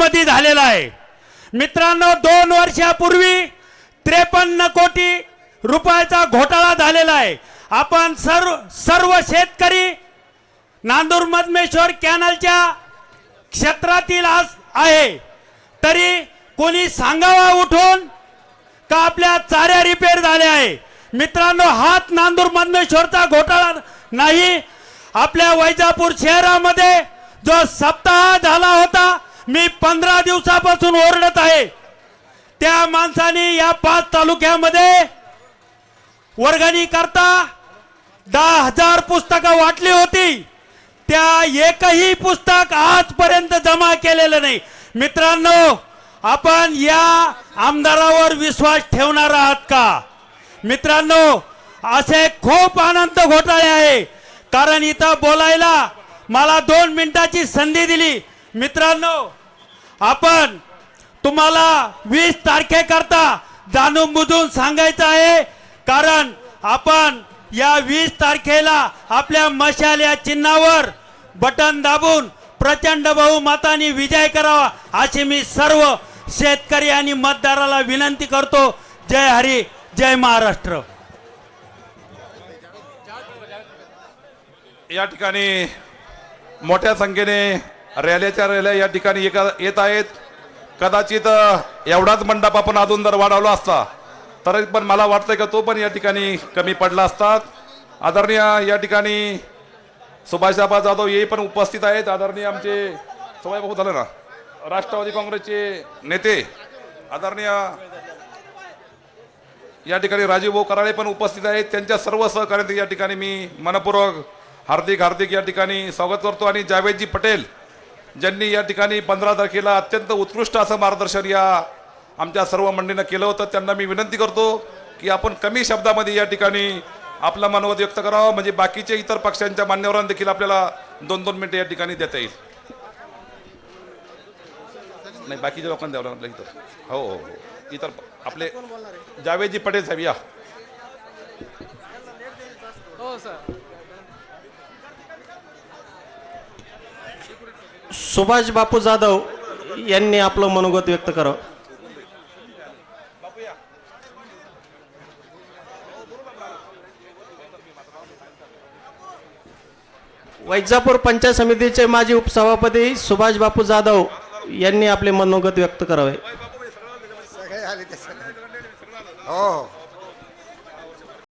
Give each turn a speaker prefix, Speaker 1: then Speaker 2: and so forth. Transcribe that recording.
Speaker 1: मध्ये झालेला आहे. मित्रांनो दोन वर्षापूर्वी त्रेपन्न कोटी रुपयाचा घोटाळा झालेला आहे. आपण सर्व सर्व शेतकरी नांदूर मधमेश्वर कॅनलच्या क्षेत्रातील आज आहे. तरी कोणी सांगावा उठून का आपल्या चाऱ्या रिपेअर झाल्या आहे? मित्रांनो हात नांदूर मधमेश्वरचा घोटाळा नाही. आपल्या वैजापूर शहरामध्ये जो सप्ताह झाला होता मी पंधरा दिवसापासून ओरडत आहे. त्या माणसाने या पाच तालुक्यामध्ये वर्गणी करता दहा हजार पुस्तकं वाटली होती. त्या एकही पुस्तक आजपर्यंत जमा केलेलं नाही. मित्रांनो आपण या आमदारावर विश्वास ठेवणार आहात का? मित्रांनो असे खूप आनंद घोटाळे आहे. कारण इथं बोलायला मला दोन मिनिटाची संधी दिली. मित्रांनो आपण तुम्हाला वीस तारखेकरता जाणून बुजून सांगायचं आहे कारण आपण या वीस तारखेला आपल्या मशाल या चिन्हावर बटन दाबून प्रचंड बहुमताने विजय करावा अशी मी सर्व शेतकरी आणि मतदाराला विनंती करतो. जय हरी जय महाराष्ट्र.
Speaker 2: या ठिकाणी मोठ्या संख्येने रॅलीच्या रॅल्या या ठिकाणी एका येत आहेत. कदाचित एवढाच मंडप आपण अजून जर वाढवला असता तर पण मला वाटतंय का तो पण या ठिकाणी कमी पडला असतात. आदरणीय या ठिकाणी सुभाषबाबा जाधव हे पण उपस्थित आहेत. आदरणीय आमचे सवय झालं ना? राष्ट्रवादी काँग्रेसचे नेते. आदरणीय या ठिकाणी राजीव भाऊ कराळे पण उपस्थित आहेत. त्यांच्या सर्व सहकार्यांचे या ठिकाणी मी मनपूर्वक हार्दिक हार्दिक या ठिकाणी स्वागत करतो. आणि जावेदजी पटेल ज्यांनी या ठिकाणी पंधरा तारखेला अत्यंत उत्कृष्ट असं मार्गदर्शन या आमच्या सर्व मंडळीनं केलं होतं त्यांना मी विनंती करतो की आपण कमी शब्दामध्ये या ठिकाणी आपला मनोवत व्यक्त करावं. म्हणजे बाकीचे इतर पक्षांच्या मान्यवरांना देखील आपल्याला दोन दोन मिनिटं या ठिकाणी देता येईल. नाही बाकीच्या लोकांना द्यावं लागलं इतर हो हो हो. इतर आपले जावेदजी पटेल साहेब या.
Speaker 3: हो, सुभाष बापू जाधव यांनी आपलं मनोगत व्यक्त करावं. वैजापूर पंचायत समितीचे माजी उपसभापती सुभाष बापू जाधव यांनी आपले मनोगत व्यक्त करावे.
Speaker 4: हो.